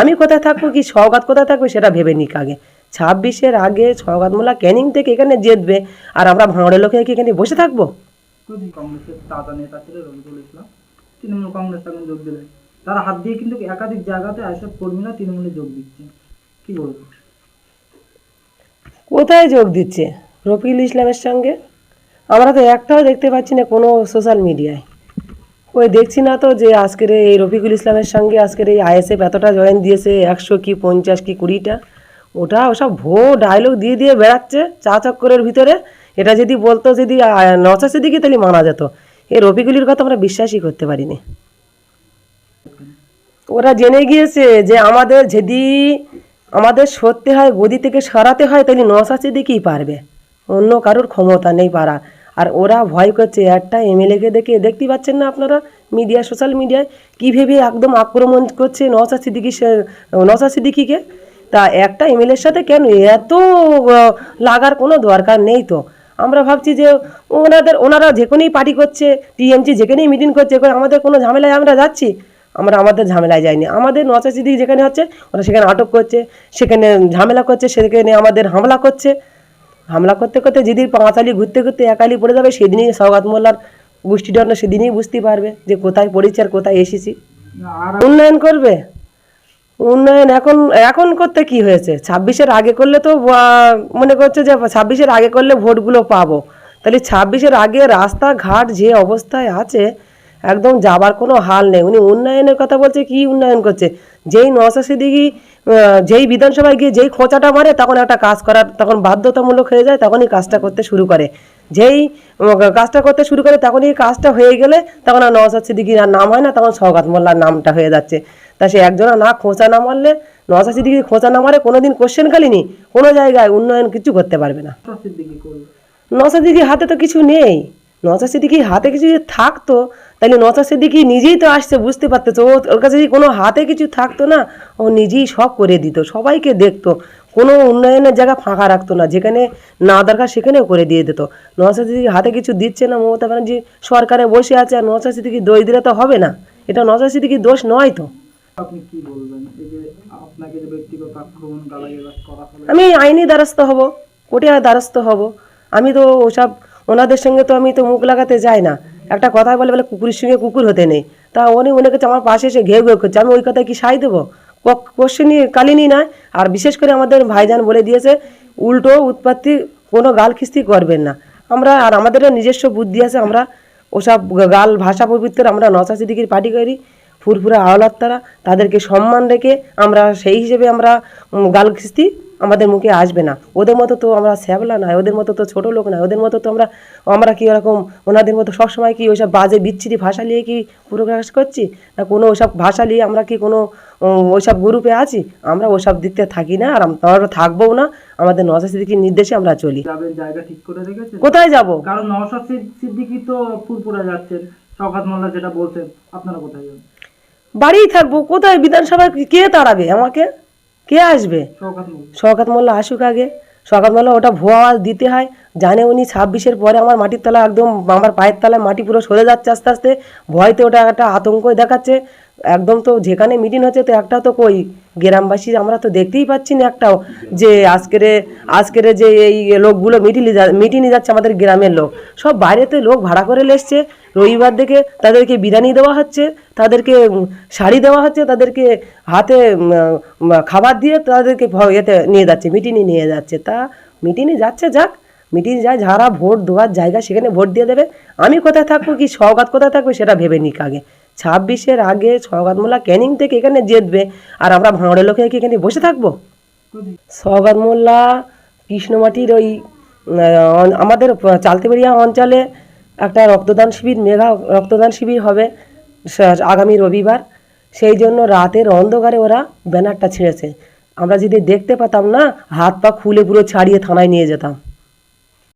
আমি কোথায় থাকব কি? সৌগাত কোথায় থাকবে সেটা ভেবে নিক আগে। ছাব্বিশের আগে মোল্লা ক্যানিং থেকে এখানে জিতবে। আর আমরা ভাঙড়ের লোকে কি এখানে বসে থাকব? কংগ্রেসের তাজা নেতা ছিল রবিকুল ইসলাম তৃণমূল কংগ্রেস এখন যোগ দিলেন। তারা হাত দিয়ে কিন্তু একাধিক জায়গাতে এসব কর্মীরা তৃণমূলে যোগ দিচ্ছে। কি বলব? কোথায় যোগ দিচ্ছে? রফিকুল ইসলামের সঙ্গে? আমরা তো একটাও দেখতে পাচ্ছি না কোনো সোশ্যাল মিডিয়ায় ওই দেখছি না তো যে আজকের এই রফিকুল ইসলামের সঙ্গে আজকের এই আইএসএফ এতটা জয়েন দিয়েছে, একশো কি, পঞ্চাশ কি, কুড়িটা? ওটা ওসব ভো ডায়লগ দিয়ে দিয়ে বেড়াচ্ছে চা চক্করের ভিতরে। এটা যদি বলতো, যদি নচা সেদিকে তাহলে মানা যেত। এই রফিকুলির কথা আমরা বিশ্বাসই করতে পারিনি। ওরা জেনে গিয়েছে যে আমাদের যদি আমাদের সরতে হয়, গদি থেকে সরাতে হয়, তাহলে নশা সিদ্দিকই পারবে। অন্য কারোর ক্ষমতা নেই পারা আর ওরা ভয় করছে। একটা এমএলএকে দেখে দেখতে পাচ্ছেন না আপনারা মিডিয়া, সোশ্যাল মিডিয়ায়। কী ভেবে একদম আক্রমণ করছে নশা সিদ্দিকি নশা সিদ্দিকিকে তা একটা এমএলএর সাথে কেন? এত লাগার কোনো দরকার নেই তো। আমরা ভাবছি যে ওনাদের, ওনারা যেখানেই পার্টি করছে, টিএমসি যেখানেই মিটিং করছে আমাদের কোনো ঝামেলায় আমরা যাচ্ছি? আমরা আমাদের ঝামেলায় যাইনি। আমাদের নচাচিদি যেখানে হচ্ছে, ওরা সেখানে আটক করছে, সেখানে ঝামেলা করছে, সেখানে আমাদের হামলা করছে। হামলা করতে করতে যেদিন পাঁচালি ঘুরতে ঘুরতে একালি পড়ে যাবে সেদিনই সৌগাত মোল্লার গোষ্ঠীদণ্ড সেদিনই বুঝতে পারবে যে কোথায় পড়েছি আর কোথায় এসেছি। উন্নয়ন করবে? উন্নয়ন এখন এখন করতে কি হয়েছে? ছাব্বিশের আগে করলে তো মনে করছে যে ছাব্বিশের আগে করলে ভোটগুলো পাবো। তাহলে ছাব্বিশের আগে রাস্তাঘাট যে অবস্থায় আছে একদম যাবার কোনো হাল নেই। উনি উন্নয়নের কথা বলছে কি উন্নয়ন করছে? যেই নশাশি দিঘি যেই বিধানসভায় গিয়ে যেই খোঁচাটা মারে তখন একটা কাজ করার তখন বাধ্যতামূলক হয়ে যায় তখনই কাজটা করতে শুরু করে। যেই কাজটা করতে শুরু করে তখনই কাজটা হয়ে গেলে তখন আর নওসাদ সিদ্দিকির আর নাম হয় না তখন সৌগাত মোল্লার নামটা হয়ে যাচ্ছে। তা সে একজনা না খোঁচা না মারলে নওসাদ সিদ্দিকি খোঁচা না মারে কোনোদিন কোশ্চেন খালিনি কোনো জায়গায় উন্নয়ন কিছু করতে পারবে না। সিদ্দিকি করবে সিদ্দিকির হাতে তো কিছু নেই। নওসাদ সিদ্দিকির হাতে কিছু যদি থাকতো তাহলে নওসাদ সিদ্দিকি নিজেই তো আসছে বুঝতে পারতো ও- ওর কাছে যদি কোনো হাতে কিছু থাকতো না ও নিজেই সব করে দিত সবাইকে দেখতো কোনো উন্নয়নের জায়গা ফাঁকা রাখতো না যেখানে না দরকার সেখানেও করে দিয়ে দিত। নওসাদ সিদ্দিকি হাতে কিছু দিচ্ছে না মমতা ব্যানার্জি সরকারে বসে আছে আর নওসাদ সিদ্দিকি দোষ দিলে তো হবে না। এটা নওসাদ সিদ্দিকির দোষ নয় তো। আপনি কি বলবেন? এই যে আপনাকে যে ব্যক্তিগত আক্রমণ গালাগালাজ করা হলো। আমি আইনি দ্বারস্থ হব কোর্টে দ্বারস্থ হব। আমি তো ওসব ওনাদের সঙ্গে তো আমি তো মুখ লাগাতে যাই না। একটা কথা বলে বলে কুকুরের সঙ্গে কুকুর হতে নেই। তা উনি মনে করছে আমার পাশে এসে ঘেউ ঘেউ করছে। আমি ওই কথায় কি সাই দেবো? কোশ্চেনই কালিনি নয় আর বিশেষ করে আমাদের ভাইজান বলে দিয়েছে, উল্টো উৎপত্তি কোনো গাল খিস্তি করবেন না। আমরা আর আমাদেরও নিজস্ব বুদ্ধি আছে, আমরা ওসব গাল ভাষা পবিত্র, আমরা নশা সিদ্দিকির পার্টি করি, ফুরফুরা আওলাত্তারা, তাদেরকে সম্মান রেখে আমরা সেই হিসেবে আমরা গাল খিস্তি আমাদের মুখে আসবে না। ওদের মতো তো আমরা শ্যাবলা নয় ওদের মতো তো ছোট লোক নয় ওদের মতো তো আমরা আমরা কি ওরকম ওনাদের মতো সবসময় কি ওইসব বাজে বিচ্ছিরি ভাষা নিয়ে কি প্রকাশ করছি? না কোনো ওইসব ভাষা নিয়ে আমরা কি কোনো ওইসব গ্রুপে আছি? আমরা ওসব দিকতে থাকি না আর আমরা থাকবোও না। আমাদের নজর সিদ্দিকির নির্দেশে আমরা চলি। যাবেন জায়গা ঠিক করে রেখেছেন? কোথায় যাব? কারণ নওশাদ সিদ- সিদ্দিকী তো ফুরপুরা যাচ্ছেন। শওকাত মোল্লা যেটা বলছেন আপনারা কোথায় যাবেন? বাড়িই থাকব। কোথায় বিধানসভায় কে তাড়াবে আমাকে? কে আসবে? শওকাত মোল্লা। আসুক আগে। শওকাত মোল্লা ওটা ভুয়া দিতে হয়। জানে উনি ছাব্বিশের পরে আমার মাটির তলা একদম আমার পায়ের তলায় মাটি পুরো সরে যাচ্ছে আস্তে আস্তে। ভয়তে ওটা একটা আতঙ্ক দেখাচ্ছে। একদম তো যেখানে মিটিং হচ্ছে তো একটা তো কই? গ্রামবাসী আমরা তো দেখতেই পাচ্ছি না একটাও যে আজকের আজকের যে এই লোকগুলো মিটিলি মিটিংয়ে যাচ্ছে আমাদের গ্রামের লোক। সব বাইরেতে লোক ভাড়া করে এসছে। রবিবার দেখে তাদেরকে বিরিয়ানি দেওয়া হচ্ছে, তাদেরকে শাড়ি দেওয়া হচ্ছে, তাদেরকে হাতে খাবার দিয়ে তাদেরকে এতে নিয়ে যাচ্ছে, মিটিংয়ে নিয়ে যাচ্ছে। তা মিটিংয়ে যাচ্ছে যাক মিটিং যায়, যারা ভোট দেওয়ার জায়গা সেখানে ভোট দিয়ে দেবে। আমি কোথায় থাকব, কি সৌগাত কোথায় থাকবে সেটা ভেবে নিক আগে। ছাব্বিশের আগে সৌগাত মোল্লা ক্যানিং থেকে এখানে জিতবে। আর আমরা ভাঙড়ের লোকে কি এখানে বসে থাকব? সৌগাত মোল্লা কৃষ্ণমাটির ওই আমাদের চালতেবেড়িয়া অঞ্চলে একটা রক্তদান শিবির, মেঘা রক্তদান শিবির হবে আগামী রবিবার। সেই জন্য রাতের অন্ধকারে ওরা ব্যানারটা ছিঁড়েছে। আমরা যদি দেখতে পেতাম না হাত পা খুলে পুরো ছাড়িয়ে থানায় নিয়ে যেতাম।